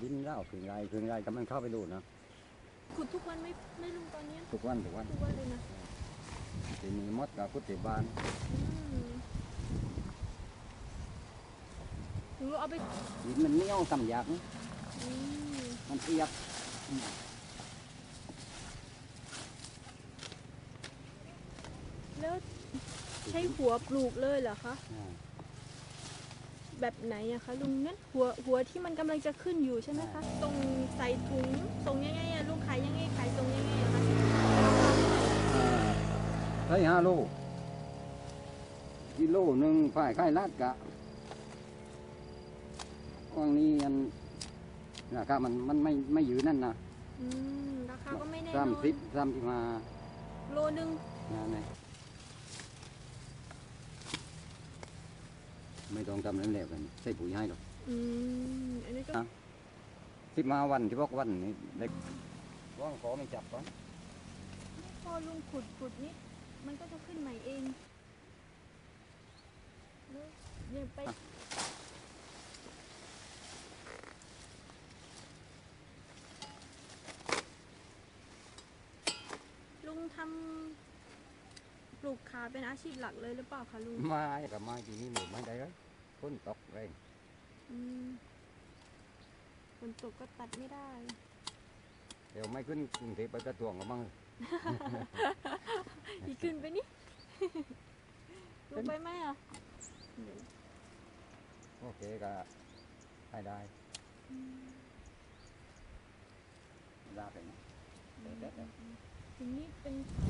แล้วคืนไรคืนไรก็มันเข้าไปดูนะขุดทุกวันไหม่ไม่ลุงตอนเนี้ยทุกวันทุกวันทุกวันเลยนะทีนี้มดกับกุฏิบ้านอืมลุงเอาไปดินมันเหนียวกำยักอืมมันเปียกแล้วใช้หัวปลูกเลยเหรอคะอ่า แบบไหนอะคะลุงนั่นหัวหัวที่มันกำลังจะขึ้นอยู่ใช่ไหมคะตรงใส่ถุงส่งยังไงอะลุงขายยังไงขายส่งยังไงอะคะอ่าใช่ห้าโลกิโลหนึ่งฝ่ายค่ายลาดกะว่างนี้อันราคามันมันไม่ไม่อยู่นั่นนะอืมราคาก็ไม่แน่นสามอนสิบสามสิบมาโลนึงนะเนี่ย ไม่ต้องทำนั้นแล้วกันใส่ปุ๋ยให้หรอกอืมอันนี้ก็อะสิบมาวันที่บอกวันนี้เด็กว่างขอไม่จับวะพอลุงขุดขุดนี่มันก็จะขึ้นใหม่เองแล้วเดี๋ยวไปลุงทำ ปลูกขาเป็นอาชีพหลักเลยหรือเปล่าคะลุงไม้กับไม้ที่นี่หมดไม้ได้เลยฝนตกแรงอืมฝนตกก็ตัดไม่ได้ เดี๋ยวไม่ขึ้นกรุงเทพไปกระทรวงกับมั่งอีกขึ้นไปนี่ ลงไปไหมอะโอเคก็ให้ได้ได้ไปนะเด็ดๆเลยทีนี้เป็นขาที่